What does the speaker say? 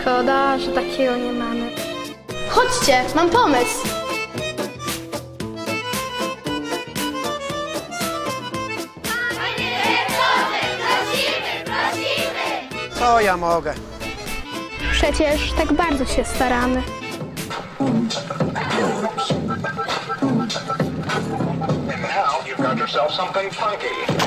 Szkoda, że takiego nie mamy. Chodźcie, mam pomysł. Co ja mogę? Przecież tak bardzo się staramy. Now you've got yourself something funky.